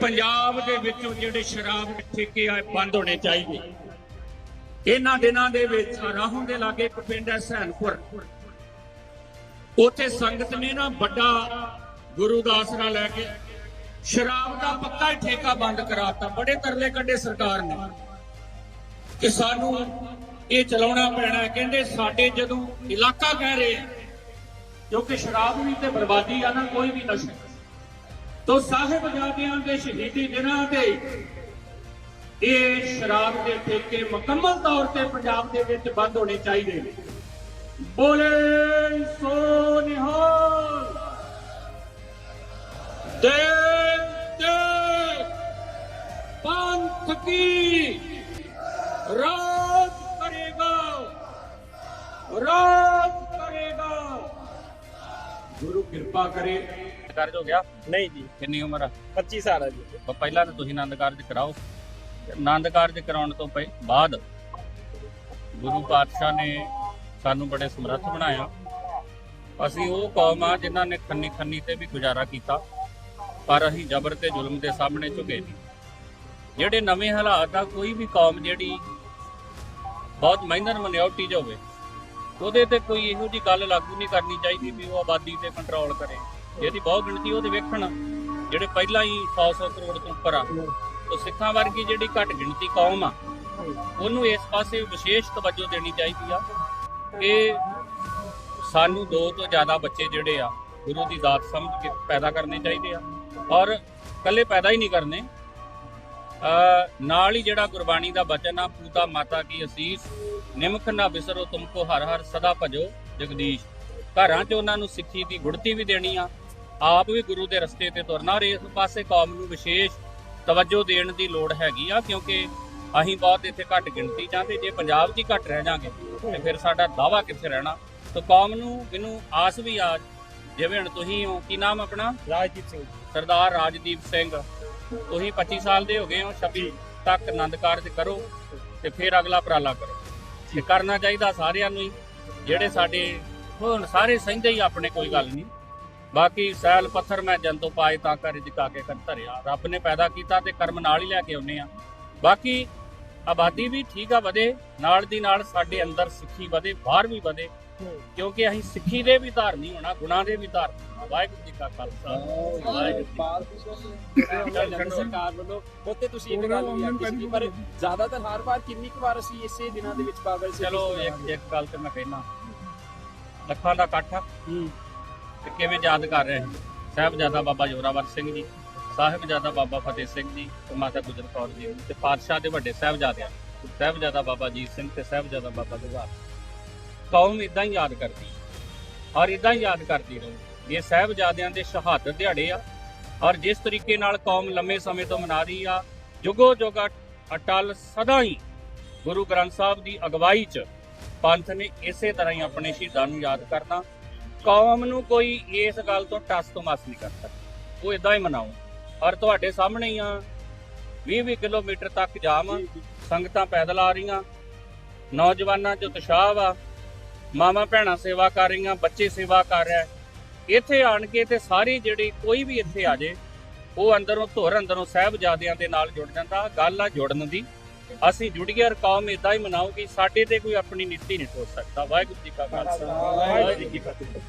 ਪੰਜਾਬ ਦੇ ਵਿੱਚੋਂ ਜਿਹੜੇ ਸ਼ਰਾਬ ਠੇਕੇ ਆ ਬੰਦ ਹੋਣੇ ਚਾਹੀਦੇ। ਇਹਨਾਂ ਦਿਨਾਂ ਦੇ ਵਿੱਚ ਰਾਹੋਂ ਦੇ ਲਾਗੇ ਇੱਕ ਪਿੰਡ ਹੈ ਸੈਨਪੁਰ। ਉੱਥੇ ਸੰਗਤ ਨੇ ਨਾ ਵੱਡਾ ਗੁਰੂਦਾਸ ਨਾਲ ਲੈ ਕੇ ਸ਼ਰਾਬ ਦਾ ਪੱਕਾ ਹੀ ਠੇਕਾ ਬੰਦ ਕਰਾਤਾ। ਬੜੇ ਤਰਲੇ ਕੱਢੇ ਸਰਕਾਰ ਨੇ। ਕਿ ਸਾਨੂੰ ਇਹ ਚਲਾਉਣਾ ਪੈਣਾ ਕਹਿੰਦੇ ਸਾਡੇ ਜਦੋਂ ਇਲਾਕਾ ਕਹਿ ਰਹੇ ਕਿਉਂਕਿ ਸ਼ਰਾਬ ਵੀ ਤੇ ਬਰਬਾਦੀ ਆ ਨਾ, ਕੋਈ ਵੀ ਨਸ਼ਾ। ਤੋ ਸਾਹਿਬਜ਼ਾਦਿਆਂ ਦੇ ਸ਼ਹੀਦੀ ਦਿਨਾਂ ਤੇ ਇਹ ਸ਼ਰਾਬ ਦੇ ਠੇਕੇ ਮੁਕੰਮਲ ਤੌਰ ਤੇ ਪੰਜਾਬ ਦੇ ਵਿੱਚ ਬੰਦ ਹੋਣੇ ਚਾਹੀਦੇ ਨੇ। ਬੋਲੇ ਸੋ ਨਿਹਾਲ। ਦੇ ਦੇ ਪੰਥ ਕੀ ਰਾਜ ਕਰੇਗਾ? ਰਾਜ ਕਰੇਗਾ। ਗੁਰੂ ਕਿਰਪਾ ਕਰੇ। ਕਾਰਜ ਹੋ ਗਿਆ? ਨਹੀਂ ਜੀ। ਕਿੰਨੀ ਉਮਰ ਆ? 25 ਸਾਲ ਹੈ ਜੀ। ਪ- ਪਹਿਲਾਂ ਤਾਂ ਤੁਸੀਂ ਆਨੰਦ ਕਾਰਜ ਕਰਾਓ। ਆਨੰਦ ਕਾਰਜ ਕਰਾਉਣ ਤੋਂ ਪਹਿ ਬਾਅਦ ਗੁਰੂ ਪਾਤਸ਼ਾਹ ਨੇ ਸਾਨੂੰ ਬੜੇ ਸਮਰੱਥ ਬਣਾਇਆ। ਅਸੀਂ ਉਹ ਕੌਮ ਆ ਜਿਨ੍ਹਾਂ ਨੇ ਖੰਨੀ ਖੰਨੀ ਤੇ ਵੀ ਗੁਜ਼ਾਰਾ ਕੀਤਾ ਪਰ ਅਸੀਂ ਜ਼ਬਰ ਤੇ ਜ਼ੁਲਮ ਦੇ ਸਾਹਮਣੇ ਝੁਕੇ ਨਹੀਂ। ਜਿਹੜੇ ਨਵੇਂ ਹਾਲਾਤ ਆ ਕੋਈ ਵੀ ਕੌਮ ਜਿਹੜੀ ਬਹੁਤ ਮਾਈਨਰ ਮਿਨੋਰਟੀ ਚ ਹੋਵੇ ਉਹਦੇ ਤੇ ਕੋਈ ਇਹੋ ਜੀ ਗੱਲ ਲਾਗੂ ਨਹੀਂ ਕਰਨੀ ਚਾਹੀਦੀ ਵੀ ਉਹ ਆਬਾਦੀ ਤੇ ਕੰਟਰੋਲ ਕਰੇ। ਜਿਹਦੀ ਬਹੁਤ ਗਿਣਤੀ ਉਹਦੇ ਵੇਖਣ ਜਿਹੜੇ ਪਹਿਲਾਂ ਹੀ 100-100 ਕਰੋੜ ਤੋਂ ਉੱਪਰ ਆ। ਉਹ ਸਿੱਖਾਂ ਵਰਗੀ ਜਿਹੜੀ ਘੱਟ ਗਿਣਤੀ ਕੌਮ ਆ, ਉਹਨੂੰ ਇਸ ਪਾਸੇ ਵਿਸ਼ੇਸ਼ ਤਵੱਜੋ ਦੇਣੀ ਚਾਹੀਦੀ ਆ ਕਿ ਸਾਨੂੰ ਦੋ ਤੋਂ ਜ਼ਿਆਦਾ ਬੱਚੇ ਜਿਹੜੇ ਆ, ਗੁਰੂ ਦੀ ਦਾਤ ਸਮਝ ਕੇ ਪੈਦਾ ਕਰਨੇ ਚਾਹੀਦੇ ਆ। ਔਰ ਇਕੱਲੇ ਪੈਦਾ ਹੀ ਨਹੀਂ ਕਰਨੇ। ਨਾਲ ਹੀ ਜਿਹੜਾ ਗੁਰਬਾਣੀ ਦਾ ਬਚਨ ਆ, ਪੂਤਾ ਮਾਤਾ ਕੀ ਅਸੀਸ, ਨਿਮਖ ਨਾ ਬਿਸਰੋ ਤੁਮਕੋ ਹਰ ਹਰ ਸਦਾ ਭਜੋ ਜਗਦੀਸ਼। ਘਰਾਂ 'ਚ ਉਹਨਾਂ ਨੂੰ ਸਿੱਖੀ ਦੀ ਗੁੜਤੀ ਵੀ ਦੇਣੀ ਆ ਆਪ ਵੀ ਗੁਰੂ ਦੇ ਰਸਤੇ ਤੇ ਤੁਰਨਾ ਔਰ ਇਸ ਪਾਸੇ ਕੌਮ ਨੂੰ ਵਿਸ਼ੇਸ਼ ਤਵੱਜੋ ਦੇਣ ਦੀ ਲੋੜ ਹੈਗੀ ਆ ਕਿਉਂਕਿ ਅਸੀਂ ਬਹੁਤ ਇੱਥੇ ਘੱਟ ਗਿਣਤੀ ਜਾਂ ਤੇ ਜੇ ਪੰਜਾਬ 'ਚ ਹੀ ਘੱਟ ਰਹਿ ਜਾਾਂਗੇ ਤੇ ਫਿਰ ਸਾਡਾ ਦਾਵਾ ਕਿੱਥੇ ਰਹਿਣਾ? ਤਾਂ ਕੌਮ ਨੂੰ ਮੈਨੂੰ ਆਸ ਵੀ ਆ ਜਿਵੇਂ ਹੁਣ ਤੁਸੀਂ ਹੋ ਕੀ ਨਾਮ ਆਪਣਾ? ਰਾਜਦੀਪ ਸਿੰਘ। ਸਰਦਾਰ ਰਾਜਦੀਪ ਸਿੰਘ। ਤੁਸੀਂ 25 ਸਾਲ ਦੇ ਹੋ ਗਏ ਹੋ 26 ਤੱਕ ਆਨੰਦ ਕਾਰਜ ਕਰੋ ਤੇ ਫਿਰ ਅਗਲਾ ਉਪਰਾਲਾ ਕਰੋ। ਤੇ ਕਰਨਾ ਚਾਹੀਦਾ ਸਾਰਿਆਂ ਨੂੰ ਹੀ ਜਿਹੜੇ ਸਾਡੇ ਹੁਣ ਸਾਰੇ ਸਹਿੰਦੇ ਹੀ ਆਪਣੇ ਕੋਈ ਗੱਲ ਨਹੀਂ। ਬਾਕੀ ਸੈਲ ਪੱਥਰ ਮੈਂ ਜੰਤੋ ਪਾਏ ਤਾਂ ਕਰ ਜਿਕਾ ਕੇ ਕਰ ਧਰਿਆ। ਰੱਬ ਨੇ ਪੈਦਾ ਕੀਤਾ ਤੇ ਕਰਮ ਨਾਲ ਹੀ ਲੈ ਕੇ ਆਉਨੇ ਆ। ਬਾਕੀ ਆਬਾਦੀ ਵੀ ਠੀਕ ਆ ਵਧੇ ਨਾਲ ਦੀ ਨਾਲ ਸਾਡੇ ਅੰਦਰ ਸਿੱਖੀ ਵਧੇ ਬਾਹਰ ਵੀ ਵਧੇ। ਕਿਉਂਕਿ ਅਸੀਂ ਸਿੱਖੀ ਦੇ ਵੀ ਧਾਰਨੀ ਹੋਣਾ ਗੁਣਾ ਦੇ ਵੀ ਧਾਰਨੀ ਹੋਣਾ। ਵਾਹਿਗੁਰੂ ਜੀ ਕਾ ਖਾਲਸਾ। ਵਾਹਿਗੁਰੂ ਜੀ ਕੀ ਕੇਂਦਰ ਸਰਕਾਰ ਵੱਲੋਂ ਬਹੁਤੇ ਤੁਸੀਂ ਇਹ ਗੱਲ ਸੀ ਪਰ ਜ਼ਿਆਦਾਤਰ ਹਰ ਵਾਰ ਕਿੰਨੀ ਕੁ ਵਾਰ ਅਸੀਂ ਇਸੇ ਦਿਨਾਂ ਦੇ ਵਿੱਚ ਬਾਬਰ ਸੇ ਚਲੋ ਇੱਕ ਇੱਕ ਗੱਲ ਤੇ ਮੈਂ ਕਹਿਣਾ। ਲੱਖਾਂ ਦਾ ਇਕੱਠ ਆ। ਹੂੰ। ਤੇ ਕਿਵੇਂ ਯਾਦ ਕਰ ਰਹੇ ਹਾਂ? ਸਾਹਿਬਜ਼ਾਦਾ ਬਾਬਾ ਜੋਰਾਵਰ ਸਿੰਘ ਜੀ, ਸਾਹਿਬਜ਼ਾਦਾ ਬਾਬਾ ਫਤਿਹ ਸਿੰਘ ਜੀ ਤੇ ਮਾਤਾ ਗੁਜਰ ਕੌਰ ਜੀ ਤੇ ਪਾਤਸ਼ਾਹ ਦੇ ਵੱਡੇ ਸਾਹਿਬਜ਼ਾਦਿਆਂ ਸਾਹਿਬਜ਼ਾਦਾ ਬਾਬਾ ਜੀਤ ਸਿੰਘ ਤੇ ਸਾਹਿਬਜ਼ਾਦਾ ਬਾਬਾ ਜਵਾਹਰ ਕੌਮ ਇਦਾਂ ਹੀ ਯਾਦ ਕਰਦੀ ਔਰ ਇਦਾਂ ਹੀ ਯਾਦ ਕਰਦੀ ਰਹੂ। ਇਹ ਸਾਹਿਬਜ਼ਾਦਿਆਂ ਦੇ ਸ਼ਹਾਦਤ ਦਿਹਾੜੇ ਆ। ਔਰ ਜਿਸ ਤਰੀਕੇ ਨਾਲ ਕੌਮ ਲੰਮੇ ਸਮੇਂ ਤੋਂ ਮਨਾ ਰਹੀ ਆ, ਜੁਗੋ ਜੁਗਾ ਅਟਲ ਸਦਾ ਹੀ ਗੁਰੂ ਗ੍ਰੰਥ ਸਾਹਿਬ ਦੀ ਅਗਵਾਈ 'ਚ ਪੰਥ ਨੇ ਇਸੇ ਤਰ੍ਹਾਂ ਹੀ ਆਪਣੇ ਸ਼ਹੀਦਾਂ ਨੂੰ ਯਾਦ ਕਰਨਾ। ਕੌਮ ਨੂੰ ਕੋਈ ਇਸ ਗੱਲ ਤੋਂ ਟਸ ਤੋਂ ਮਸ ਨਹੀਂ ਕਰ ਸਕਦਾ। ਉਹ ਇਦਾਂ ਹੀ ਮਨਾਓ ਔਰ ਤੁਹਾਡੇ ਸਾਹਮਣੇ ਹੀ ਆ। 20-20 ਕਿਲੋਮੀਟਰ ਤੱਕ ਜਾਮ ਆ ਸੰਗਤਾਂ ਪੈਦਲ ਆ ਰਹੀਆਂ। ਨੌਜਵਾਨਾਂ 'ਚ ਉਤਸ਼ਾਹ ਵਾ। ਮਾਮਾ ਭੈਣਾਂ ਸੇਵਾ ਕਰ ਰਹੀਆਂ ਬੱਚੇ ਸੇਵਾ ਕਰ ਰਿਹਾ। ਇੱਥੇ ਆਣ ਕੇ ਤੇ ਸਾਰੀ ਜਿਹੜੀ ਕੋਈ ਵੀ ਇੱਥੇ ਆ ਜੇ ਉਹ ਅੰਦਰੋਂ ਧੁਰ ਅੰਦਰੋਂ ਸਾਹਿਬਜ਼ਾਦਿਆਂ ਦੇ ਨਾਲ ਜੁੜ ਜਾਂਦਾ। ਗੱਲ ਆ ਜੁੜਨ ਦੀ। ਅਸੀਂ ਜੁੜੀਏ ਔਰ ਕੌਮ ਇਦਾਂ ਹੀ ਮਨਾਉਗੀ ਸਾਡੇ ਤੇ ਕੋਈ ਆਪਣੀ ਨੀਤੀ ਨਹੀਂ ਠੋਕ ਸਕਦਾ। ਵਾਹਿਗੁਰੂ ਜੀ ਕਾ ਖਾਲਸਾ। ਵਾਹਿਗੁਰੂ ਜੀ ਕੀ ਫਤਿਹ।